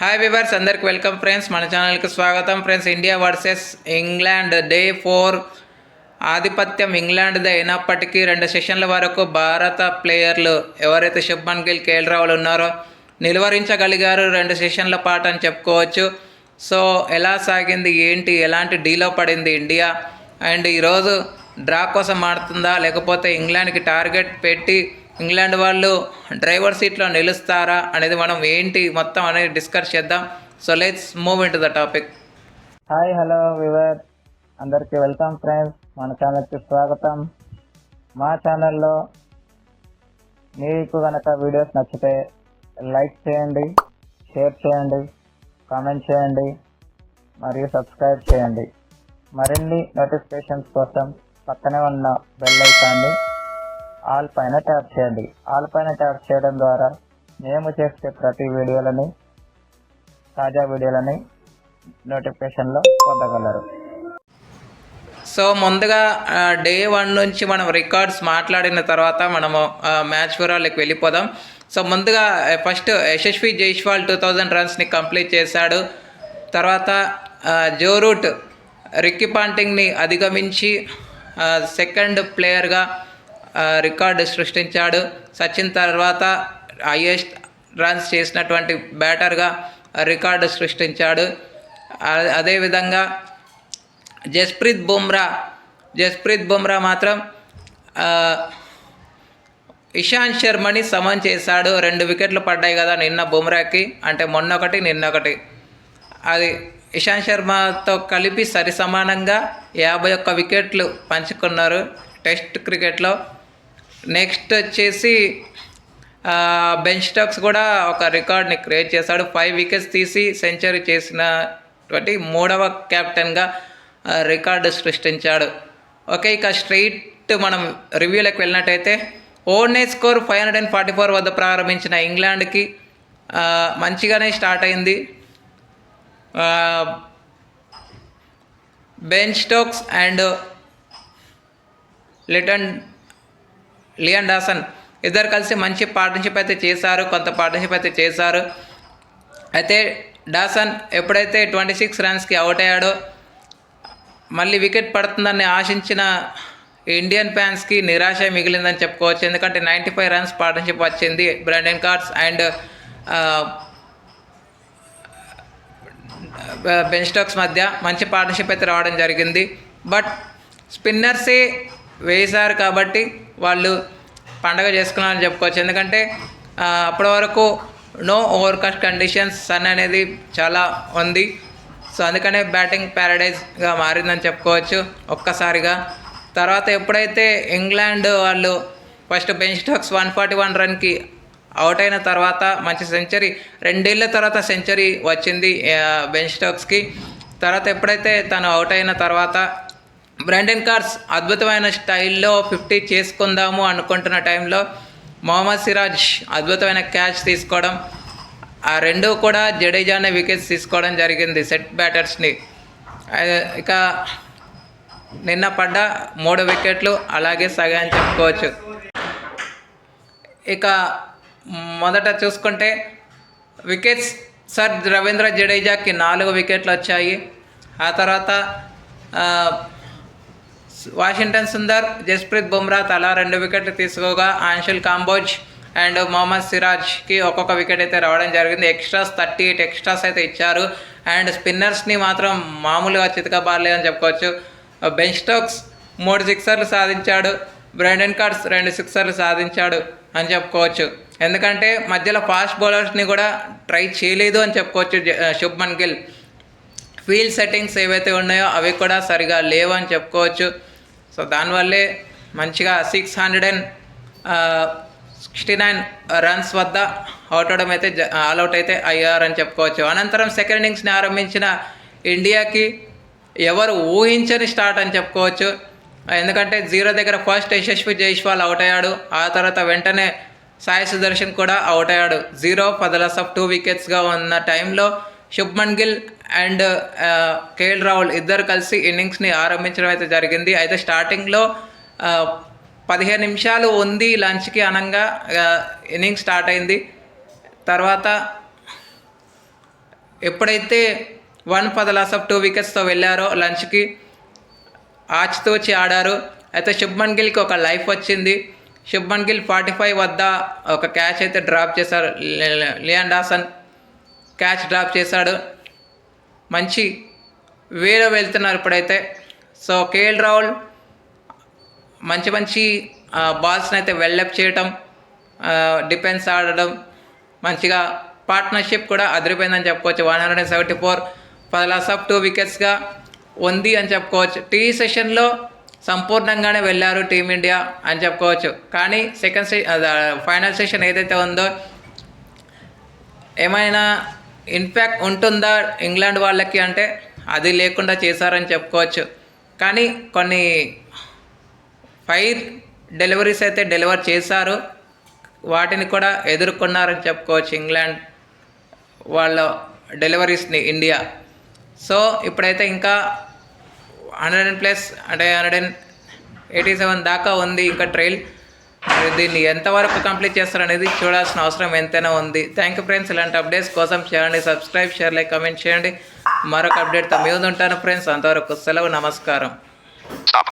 Hi viewers అందరికి welcome friends మన ఛానల్కి స్వాగతం. Friends India versus England day four ఆధిపత్యం ఇంగ్లాండ్ది అయినప్పటికీ రెండు సెషన్ల వరకు భారత ప్లేయర్లు ఎవరైతే శుభ్మన్ గిల్ కేఎల్ రావులు ఉన్నారో నిలువరించగలిగారు. రెండు సెషన్ల పాటు అని చెప్పుకోవచ్చు. సో ఎలా సాగింది? ఏంటి? ఎలాంటి డీలో పడింది ఇండియా అండ్ ఈరోజు డ్రా కోసం ఆడుతుందా? లేకపోతే ఇంగ్లాండ్కి టార్గెట్ పెట్టి ఇంగ్లాండ్ వాళ్ళు డ్రైవర్ సీట్లో నిలుస్తారా అనేది మనం ఏంటి మొత్తం అనేది డిస్కస్ చేద్దాం. So let's move in to the topic hi hello viewer అందరికీ వెల్కమ్ ఫ్రెండ్స్ మన ఛానల్కి స్వాగతం. మా ఛానల్లో మీకు కనుక వీడియోస్ నచ్చితే లైక్ చేయండి షేర్ చేయండి కామెంట్ చేయండి మరియు సబ్స్క్రైబ్ చేయండి. మరిన్ని నోటిఫికేషన్స్ కోసం పక్కనే ఉన్న బెల్ ఐకాన్ని ఆల్ పైన ట్యాప్ చేయండి. ఆల్ పైన ట్యాప్ చేయడం ద్వారా మేము చేసే ప్రతి వీడియోలని తాజా వీడియోలని నోటిఫికేషన్లో పొందగలరు. సో ముందుగా డే వన్ నుంచి మనం రికార్డ్స్ మాట్లాడిన తర్వాత మనము మ్యాచ్ వివరాలకు వెళ్ళిపోదాం. సో ముందుగా first Yashasvi Jaiswal two thousand రన్స్ని complete చేశాడు. తర్వాత Joe Root Joe Root Ricky పాంటింగ్ని అధిగమించి సెకండ్ ప్లేయర్గా రికార్డు సృష్టించాడు. సచిన్ తర్వాత హైయెస్ట్ రన్స్ చేసినటువంటి బ్యాటర్గా రికార్డు సృష్టించాడు. అదేవిధంగా జస్ప్రీత్ బుమ్రా జస్ప్రీత్ బుమ్రా మాత్రం ఇషాంత్ శర్మని సమన్ చేశాడు. రెండు వికెట్లు పడ్డాయి కదా నిన్న బుమ్రాకి. అంటే మొన్నొకటి నిన్నొకటి. నిన్న ఒకటి అది ఇషాంత్ శర్మతో కలిపి సరి సమానంగా యాభై ఒక్క వికెట్లు పంచుకున్నారు టెస్ట్ క్రికెట్లో. నెక్స్ట్ వచ్చేసి బెంచ్ బెన్ స్టోక్స్ కూడా ఒక రికార్డ్ని క్రియేట్ చేశాడు. ఫైవ్ వికెట్స్ తీసి సెంచరీ చేసినటువంటి మూడవ కెప్టెన్గా రికార్డు సృష్టించాడు. ఓకే ఇక స్ట్రైట్ మనం రివ్యూలకు వెళ్ళినట్టయితే only score five hundred and forty four వద్ద ప్రారంభించిన ఇంగ్లాండ్కి మంచిగానే స్టార్ట్ అయింది. బెంచ్ బెన్ స్టోక్స్ అండ్ లిటన్ లియన్ డాసన్. ఇద్దరు కలిసి మంచి పార్ట్నర్షిప్ అయితే చేశారు కొంత పార్ట్నర్షిప్ అయితే చేశారు. అయితే డాసన్ ఎప్పుడైతే ట్వంటీ సిక్స్ రన్స్కి అవుట్ అయ్యాడో మళ్ళీ వికెట్ పడుతుందని ఆశించిన ఇండియన్ ఫ్యాన్స్కి నిరాశ మిగిలిందని చెప్పుకోవచ్చు. ఎందుకంటే నైంటీ ఫైవ్ రన్స్ పార్ట్నర్షిప్ వచ్చింది Brydon Carse and Ben Stokes మధ్య మంచి పార్ట్నర్షిప్ అయితే రావడం జరిగింది. బట్ స్పిన్నర్సే వేశారు కాబట్టి వాళ్ళు పండగ చేసుకున్నారని చెప్పుకోవచ్చు. ఎందుకంటే అప్పటి వరకు నో ఓవర్కాస్ట్ కండిషన్స్ సన్ అనేది చాలా ఉంది. సో అందుకనే బ్యాటింగ్ ప్యారడైజ్గా మారిందని చెప్పుకోవచ్చు ఒక్కసారిగా. తర్వాత ఎప్పుడైతే ఇంగ్లాండ్ వాళ్ళు first Ben Stokes one forty one రన్కి out అయిన తర్వాత మంచి సెంచరీ రెండేళ్ళ తర్వాత సెంచరీ వచ్చింది బెంచ్ స్టాక్స్కి స్టోక్స్కి తర్వాత ఎప్పుడైతే తను అవుట్ అయిన తర్వాత బ్రాండన్ కార్స్ అద్భుతమైన స్టైల్లో ఫిఫ్టీ చేసుకుందాము అనుకుంటున్న టైంలో మొహమ్మద్ సిరాజ్ అద్భుతమైన క్యాచ్ తీసుకోవడం ఆ రెండు కూడా జడేజానే వికెట్స్ తీసుకోవడం జరిగింది సెట్ బ్యాటర్స్ని. ఇక నిన్న పడ్డ మూడు వికెట్లు అలాగే సగాని చెప్పుకోవచ్చు. ఇక మొదట చూసుకుంటే వికెట్స్ సర్ రవీంద్ర జడేజాకి నాలుగు వికెట్లు వచ్చాయి. ఆ తర్వాత వాషింగ్టన్ సుందర్ జస్ప్రీత్ బుమ్రా తలా రెండు వికెట్లు తీసుకోగా ఆన్షుల్ కాంబోజ్ అండ్ మొహమ్మద్ సిరాజ్కి ఒక్కొక్క వికెట్ అయితే రావడం జరిగింది. ఎక్స్ట్రాస్ థర్టీ ఎయిట్ ఎక్స్ట్రాస్ అయితే ఇచ్చారు. అండ్ స్పిన్నర్స్ని మాత్రం మామూలుగా చితకబారలేదని చెప్పుకోవచ్చు. బెన్ స్టోక్స్ మూడు సిక్సర్లు సాధించాడు. బ్రాండన్ కార్డ్స్ రెండు సిక్సర్లు సాధించాడు అని చెప్పుకోవచ్చు. ఎందుకంటే మధ్యలో ఫాస్ట్ బౌలర్స్ని కూడా ట్రై చేయలేదు అని చెప్పుకోవచ్చు శుభ్మన్ గిల్. ఫీల్డ్ సెట్టింగ్స్ ఏవైతే ఉన్నాయో అవి కూడా సరిగా లేవు అని చెప్పుకోవచ్చు. సో దానివల్లే మంచిగా six hundred and sixty nine runs వద్ద అవుట్ అవడం అయితే ఆల్అవుట్ అయితే అయ్యారని చెప్పుకోవచ్చు. అనంతరం సెకండ్ ఇన్నింగ్స్ని ఆరంభించిన ఇండియాకి ఎవరు ఊహించని స్టార్ట్ అని చెప్పుకోవచ్చు. ఎందుకంటే జీరో దగ్గర ఫస్ట్ యశస్వి జైష్వాల్ అవుట్ అయ్యాడు. ఆ తర్వాత వెంటనే సాయి సుదర్శన్ కూడా అవుట్ అయ్యాడు. Zero for the loss of two వికెట్స్గా ఉన్న టైంలో శుభ్మన్ గిల్ అండ్ కేఎల్ రాహుల్ ఇద్దరు కలిసి ఇన్నింగ్స్ని ఆరంభించడం అయితే జరిగింది. అయితే స్టార్టింగ్లో పదిహేను నిమిషాలు ఉంది లంచ్కి అనంగా ఇన్నింగ్స్ స్టార్ట్ అయింది. తర్వాత ఎప్పుడైతే వన్ పది లాస్ ఆఫ్ టూ వికెట్స్తో వెళ్ళారో లంచ్కి ఆచితూచి ఆడారు. అయితే శుభ్మన్ గిల్కి ఒక లైఫ్ వచ్చింది. శుభ్మన్ గిల్ ఫార్టీ ఫైవ్ వద్ద ఒక క్యాచ్ అయితే డ్రాప్ చేశారు. లి- లియాన్ డాసన్ క్యాచ్ డ్రాప్ చేశాడు. మంచి వేలో వెళ్తున్నారు ఇప్పుడైతే. సో కేఎల్ రాహుల్ మంచి మంచి బాల్స్ని అయితే వెల్డప్ చేయటం డిఫెన్స్ ఆడడం మంచిగా పార్ట్నర్షిప్ కూడా అదిరిపోయిందని చెప్పుకోవచ్చు. One hundred and seventy four పది లాస్ ఆఫ్ టూ వికెట్స్గా ఉంది అని చెప్పుకోవచ్చు. టీ సెషన్లో సంపూర్ణంగానే వెళ్ళారు టీమిండియా అని చెప్పుకోవచ్చు. కానీ సెకండ్ సె ఫైనల్ సెషన్ ఏదైతే ఉందో ఏమైనా ఇంపాక్ట్ ఉంటుందా ఇంగ్లాండ్ వాళ్ళకి అంటే అది లేకుండా చేశారని చెప్పుకోవచ్చు. కానీ కొన్ని ఫైర్ డెలివరీస్ అయితే డెలివర్ చేశారు. వాటిని కూడా ఎదుర్కొన్నారని చెప్పుకోవచ్చు ఇంగ్లాండ్ వాళ్ళ డెలివరీస్ని ఇండియా. సో ఇప్పుడైతే ఇంకా హండ్రెడ్ అండ్ ప్లస్ అంటే హండ్రెడ్ అండ్ ఎయిటీ సెవెన్ దాకా ఉంది ఇంకా ట్రైల్. దీన్ని ఎంతవరకు కంప్లీట్ చేస్తారనేది చూడాల్సిన అవసరం ఎంతైనా ఉంది. థ్యాంక్ యూ ఫ్రెండ్స్ ఇలాంటి అప్డేట్స్ కోసం చేయండి సబ్స్క్రైబ్ షేర్ లైక్ కమెంట్ చేయండి. మరొక అప్డేట్తో మీ ఉంటాను ఫ్రెండ్స్ అంతవరకు సెలవు నమస్కారం.